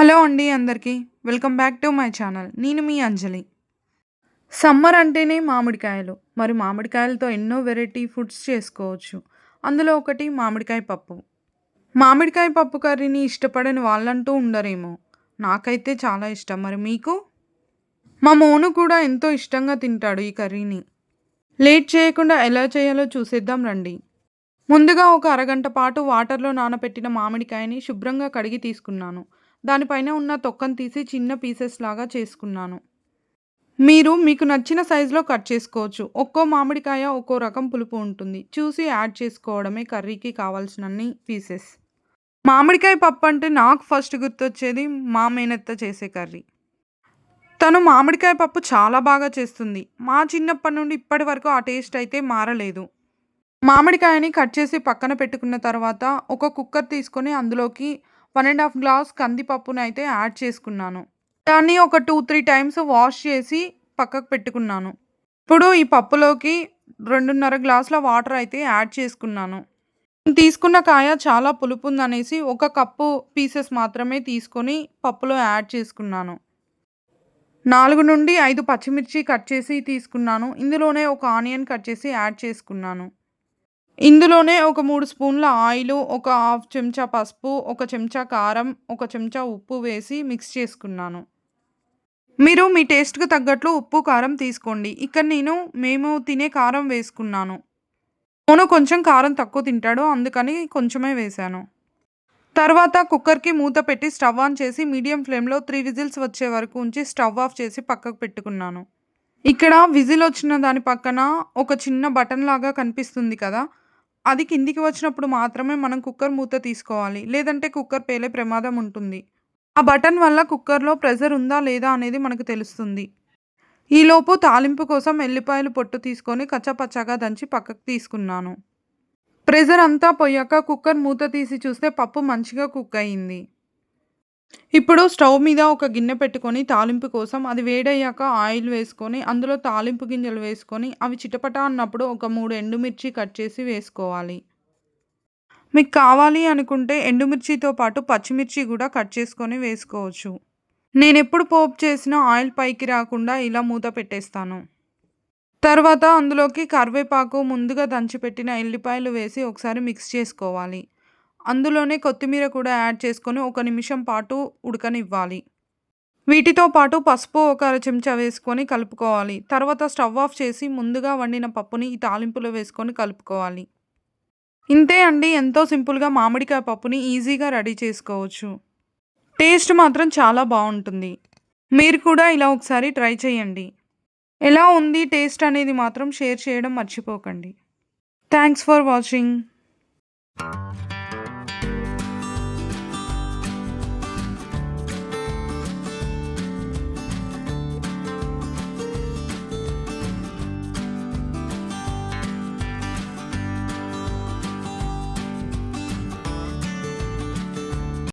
Hello అండి అందరికీ. Welcome back to my channel. నేను మీ అంజలి. సమ్మర్ అంటేనే మామిడికాయలు. మరి మామిడికాయలతో ఎన్నో వెరైటీ ఫుడ్స్ చేసుకోవచ్చు. అందులో ఒకటి మామిడికాయ పప్పు. మామిడికాయ పప్పు కర్రీని ఇష్టపడని వాళ్ళంటూ ఉండరేమో. నాకైతే చాలా ఇష్టం. మరి మీకు? మా మోను కూడా ఎంతో ఇష్టంగా తింటాడు ఈ కర్రీని. లేట్ చేయకుండా ఎలా చేయాలో చూసేద్దాం రండి. ముందుగా ఒక అరగంట పాటు వాటర్లో నానబెట్టిన మామిడికాయని శుభ్రంగా కడిగి తీసుకున్నాను. దానిపైన ఉన్న తొక్కను తీసి చిన్న పీసెస్ లాగా చేసుకున్నాను. మీరు మీకు నచ్చిన సైజులో కట్ చేసుకోవచ్చు. ఒక్కో మామిడికాయ ఒక్కో రకం పులుపు ఉంటుంది. చూసి యాడ్ చేసుకోవడమే కర్రీకి కావాల్సినన్ని పీసెస్. మామిడికాయ పప్పు అంటే నాకు ఫస్ట్ గుర్తొచ్చేది మా మేనత్త చేసే కర్రీ. తను మామిడికాయ పప్పు చాలా బాగా చేస్తుంది. మా చిన్నప్పటి నుండి ఇప్పటి వరకు ఆ టేస్ట్ అయితే మారలేదు. మామిడికాయని కట్ చేసి పక్కన పెట్టుకున్న తర్వాత ఒక కుక్కర్ తీసుకొని అందులోకి వన్ అండ్ హాఫ్ గ్లాస్ కందిపప్పును అయితే యాడ్ చేసుకున్నాను. దాన్ని ఒక టూ త్రీ టైమ్స్ వాష్ చేసి పక్కకు పెట్టుకున్నాను. ఇప్పుడు ఈ పప్పులోకి రెండున్నర గ్లాసుల వాటర్ అయితే యాడ్ చేసుకున్నాను. తీసుకున్న కాయ చాలా పులుపు ఉందనేసి ఒక కప్పు పీసెస్ మాత్రమే తీసుకొని పప్పులో యాడ్ చేసుకున్నాను. నాలుగు నుండి ఐదు పచ్చిమిర్చి కట్ చేసి తీసుకున్నాను. ఇందులోనే ఒక ఆనియన్ కట్ చేసి యాడ్ చేసుకున్నాను. ఇందులోనే ఒక మూడు స్పూన్ల ఆయిల్ ఒక హాఫ్ చెంచా పసుపు ఒక చెంచా కారం ఒక చెంచా ఉప్పు వేసి మిక్స్ చేసుకున్నాను. మీరు మీ టేస్ట్కి తగ్గట్లు ఉప్పు కారం తీసుకోండి. ఇక్కడ నేను మేము తినే కారం వేసుకున్నాను. మోను కొంచెం కారం తక్కువ తింటాడు అందుకని కొంచెమే వేశాను తర్వాత కుక్కర్కి మూత పెట్టి స్టవ్ ఆన్ చేసి మీడియం ఫ్లేమ్లో త్రీ విజిల్స్ వచ్చే వరకు ఉంచి స్టవ్ ఆఫ్ చేసి పక్కకు పెట్టుకున్నాను. ఇక్కడ విజిల్ వచ్చిన దాని పక్కన ఒక చిన్న బటన్ లాగా కనిపిస్తుంది కదా అది కిందికి వచ్చినప్పుడు మాత్రమే మనం కుక్కర్ మూత తీసుకోవాలి. లేదంటే కుక్కర్ పేలే ప్రమాదం ఉంటుంది. ఆ బటన్ వల్ల కుక్కర్లో ప్రెజర్ ఉందా లేదా అనేది మనకు తెలుస్తుంది. ఈలోపు తాలింపు కోసం ఎల్లిపాయలు పొట్టు తీసుకొని కచ్చపచ్చగా దంచి పక్కకు తీసుకున్నాను. ప్రెజర్ అంతా పోయాక కుక్కర్ మూత తీసి చూస్తే పప్పు మంచిగా కుక్ అయింది. ఇప్పుడు స్టవ్ మీద ఒక గిన్నె పెట్టుకొని తాలింపు కోసం అది వేడయ్యాక ఆయిల్ వేసుకొని అందులో తాలింపు గింజలు వేసుకొని అవి చిటపట అన్నప్పుడు ఒక మూడు ఎండుమిర్చి కట్ చేసి వేసుకోవాలి. మీకు కావాలి అనుకుంటే ఎండుమిర్చితో పాటు పచ్చిమిర్చి కూడా కట్ చేసుకొని వేసుకోవచ్చు. నేను ఎప్పుడు పోపు చేసినా ఆయిల్ పైకి రాకుండా ఇలా మూత పెట్టేస్తాను. తర్వాత అందులోకి కరివేపాకు ముందుగా దంచిపెట్టిన ఎల్లిపాయలు వేసి ఒకసారి మిక్స్ చేసుకోవాలి. అందులోనే కొత్తిమీర కూడా యాడ్ చేసుకొని ఒక నిమిషం పాటు ఉడకనివ్వాలి. వీటితో పాటు పసుపు ఒక అర చెంచా వేసుకొని కలుపుకోవాలి. తర్వాత స్టవ్ ఆఫ్ చేసి ముందుగా వండిన పప్పుని ఈ తాలింపులో వేసుకొని కలుపుకోవాలి. ఇంతే అండి. ఎంతో సింపుల్గా మామిడికాయ పప్పుని ఈజీగా రెడీ చేసుకోవచ్చు. టేస్ట్ మాత్రం చాలా బాగుంటుంది. మీరు కూడా ఇలా ఒకసారి ట్రై చేయండి. ఎలా ఉంది టేస్ట్ అనేది మాత్రం షేర్ చేయడం మర్చిపోకండి. Thanks for watching.